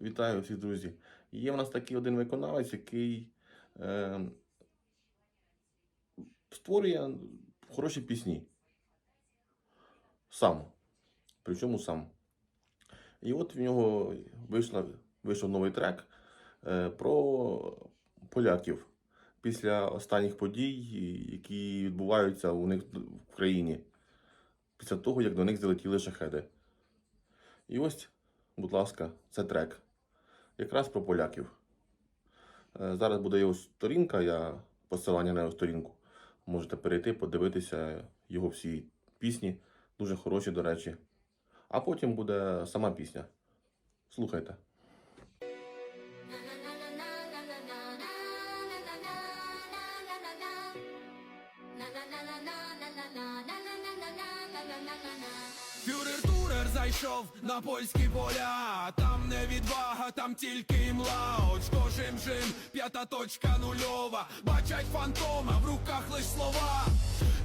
Вітаю всіх, друзі. Є в нас такий один виконавець, який е, створює хороші пісні. Сам. Причому сам. І от в нього вийшла, вийшов новий трек е, про поляків після останніх подій, які відбуваються у них в країні. Після того, як до них залетіли шахеди. І ось, будь ласка, це трек. Якраз про поляків. Е, Зараз буде його сторінка, я посилання на його сторінку. Можете перейти, подивитися його всі пісні. Дуже хороші, до речі. А потім буде сама пісня. Слухайте. Зайшов на польські поля, там не відвага, там тільки імла. Очко жим-жим, п'ята точка нульова. Бачать фантома, в руках лиш слова.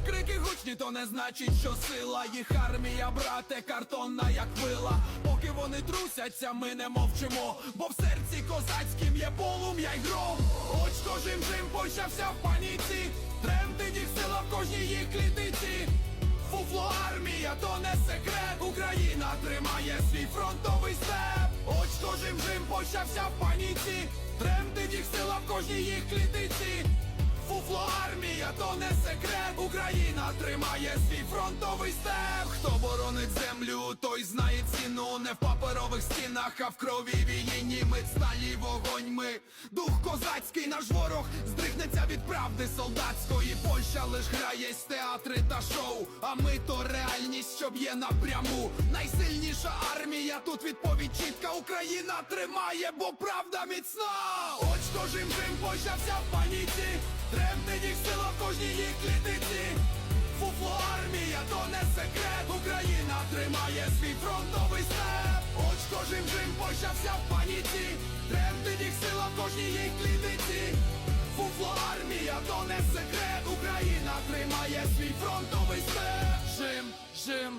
Крики гучні, то не значить, що сила їх армія, брате, картонна, як вила. Поки вони трусяться, ми не мовчимо, бо в серці козацьким є полум'я й гром. Очко жим-жим почався в паніці. Тремтить їх сила в кожній їх клітиці. Фуфло армія, то не секрет Україна почався в паніці. Тремтить їх сила в кожній їх клітиці Фуфло армія, то не секрет. Україна тримає свій фронтовий степ. Хто боронить землю, той знає ціну. Не в паперових стінах, а в крові війні. Ми сталі вогонь, ми. Дух козацький, наш ворог здригнеться від правди солдатської. Польща лиш грає з театри та шоу, а ми то реальність, що б'є напряму. Найсильніша армія, тут відповідь чітка. Україна тримає, бо правда міцна. Очко жим-жим почався в паніці, тремтить їх сила в кожній їх клітиці. Фуфло армія, то не секрет. Україна тримає свій фронтовий степ. Очко жим-жим почався в паніці. Тремтить їх сила в кожній їх клітиці. Фуфло армія, то не секрет. Україна тримає свій фронтовий степ. Жим, жим,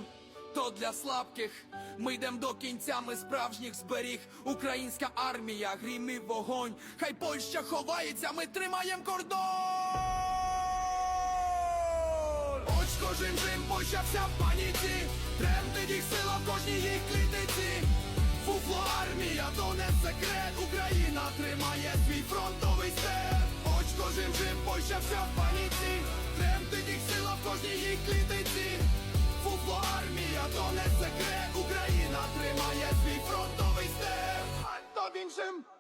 то для слабких. Ми йдем до кінця, ми справжніх зберіг. Українська армія, грім вогонь. Хай Польща ховається, ми тримаєм кордон. Очко жим-жим почався в паніці. Тремтить їх сила в кожній їх клітиці. Фуфло армія, то не секрет. Україна тримає свій фронтовий степ. Очко жим-жим почався в паніці. Тремтить їх сила в кожній їх клітиці. Фуфло не секрет